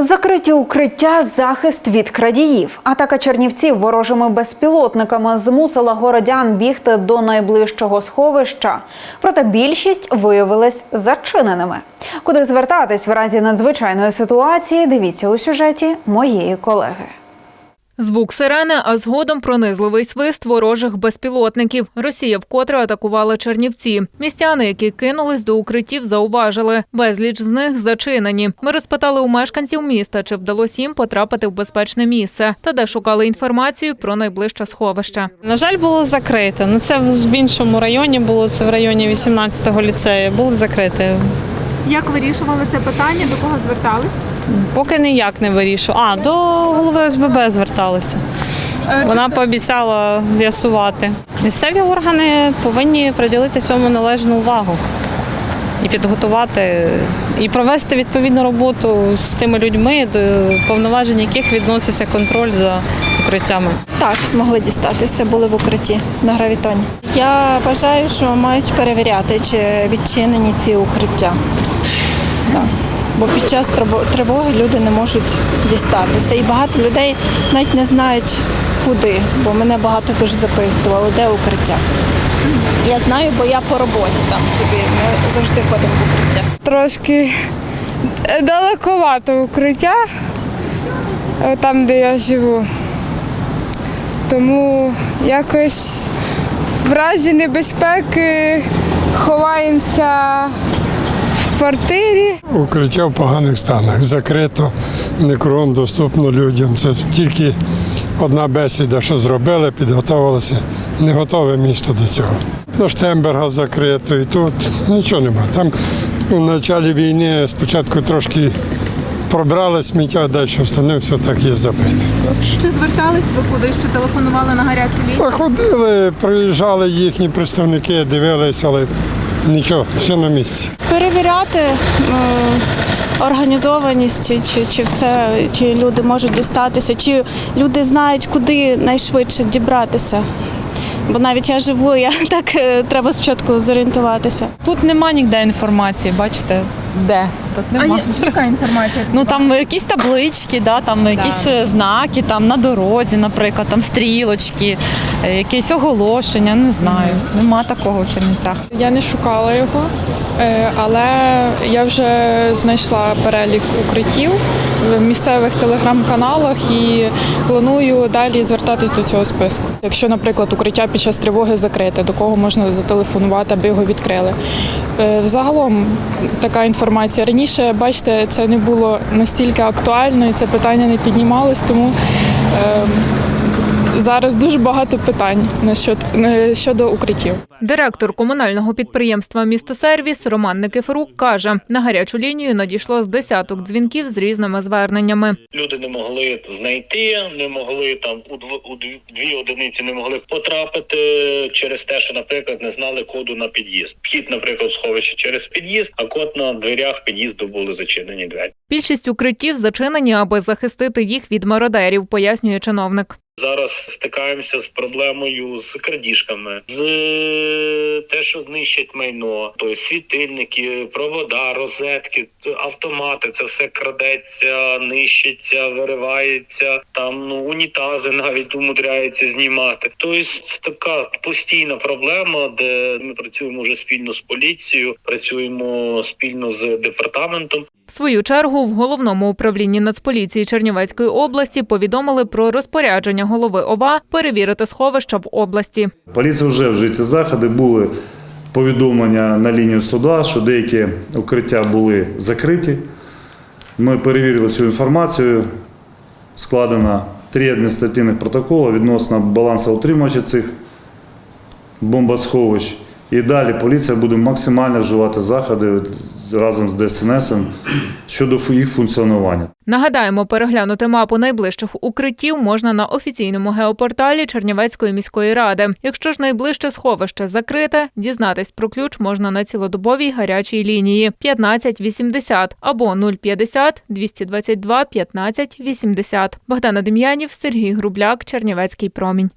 Закриті укриття, захист від крадіїв. Атака чернівців ворожими безпілотниками змусила городян бігти до найближчого сховища. Проте більшість виявилась зачиненими. Куди звертатись в разі надзвичайної ситуації? Дивіться у сюжеті моєї колеги. Звук сирени, а згодом пронизливий свист ворожих безпілотників. Росія вкотре атакувала Чернівці. Містяни, які кинулись до укриттів, зауважили. Безліч з них зачинені. Ми розпитали у мешканців міста, чи вдалося їм потрапити в безпечне місце, та де шукали інформацію про найближче сховище. На жаль, було закрите. Ну це в іншому районі було, це в районі 18-го ліцею. Було закрите. Як вирішували це питання? До кого звертались? Поки ніяк не вирішу. А, до голови ОСББ зверталися. Вона пообіцяла з'ясувати. Місцеві органи повинні приділити цьому належну увагу і підготувати, і провести відповідну роботу з тими людьми, до повноважень яких відноситься контроль за укриттями. Так, змогли дістатися, були в укритті на гравітоні. Я вважаю, що мають перевіряти, чи відчинені ці укриття. Так. Бо під час тривоги люди не можуть дістатися. І багато людей навіть не знають, куди, бо мене багато дуже запитували, де укриття. Я знаю, бо я по роботі там собі. Ми завжди ходимо в укриття. трошки е, далековато укриття, е, там, де я живу. Тому якось в разі небезпеки ховаємося квартирі. Укриття в поганих станах. Закрито, не кругом доступно людям. Це тільки одна бесіда, що зробили, підготувалися. Не готове місто до цього. До Штемберга закрито і тут нічого немає. Там у початку війни спочатку трошки пробрали сміття, а далі остальне все так є забито. Чи звертались ви кудись, чи телефонували на гарячу лінію? та ходили, приїжджали їхні представники, дивилися, але нічого, все на місці. перевіряти е, організованість, чи, чи, все, чи люди можуть дістатися, чи люди знають, куди найшвидше дібратися. Бо навіть я живу, я так е, треба спочатку зорієнтуватися. Тут нема ніде інформації, бачите, де? Тут А є, яка інформація? Ну там якісь таблички, да, там якісь е, знаки там на дорозі, наприклад, там стрілочки, е, якесь оголошення, не знаю. Нема такого в Чернівцях. Я не шукала його, але я вже знайшла перелік укриттів в місцевих телеграм-каналах і планую далі звертатись до цього списку. Якщо, наприклад, укриття під час тривоги закрите, до кого можна зателефонувати, аби його відкрили. Е, Взагалом така інформація. Раніше, бачите, це не було настільки актуально і це питання не піднімалось, тому е, зараз дуже багато питань на щодо, укриттів. Директор комунального підприємства «Містосервіс» Роман Никифорук каже, на гарячу лінію надійшло з десяток дзвінків з різними зверненнями. люди не могли знайти, не могли там у дві одиниці не могли потрапити через те, що, наприклад, не знали коду на під'їзд. Вхід, наприклад, сховище через під'їзд, а код на дверях під'їзду були зачинені двері. Більшість укриттів зачинені, аби захистити їх від мародерів, пояснює чиновник. Зараз стикаємося з проблемою з крадіжками, з е, те, що знищать майно, тобто світильники, провода, розетки, автомати. Це все крадеться, нищиться, виривається. Там ну унітази навіть умудряються знімати. Тобто така постійна проблема, де ми працюємо вже спільно з поліцією, працюємо спільно з департаментом. В свою чергу в головному управлінні Нацполіції Чернівецької області повідомили про розпорядження голови ОВА перевірити сховища в області. Поліція вже вжиті заходи, були повідомлення на лінію суда, що деякі укриття були закриті. Ми перевірили цю інформацію. Складено три адміністративних протоколи відносно балансоутримувача цих бомбосховищ. І далі поліція буде максимально вживати заходи разом з ДСНС щодо їх функціонування. Нагадаємо, переглянути мапу найближчих укриттів можна на офіційному геопорталі Чернівецької міської ради. Якщо ж найближче сховище закрите, дізнатись про ключ можна на цілодобовій гарячій лінії 1580 або 050 222 15 80. Богдана Дем'янів, Сергій Грубляк, Чернівецький промінь.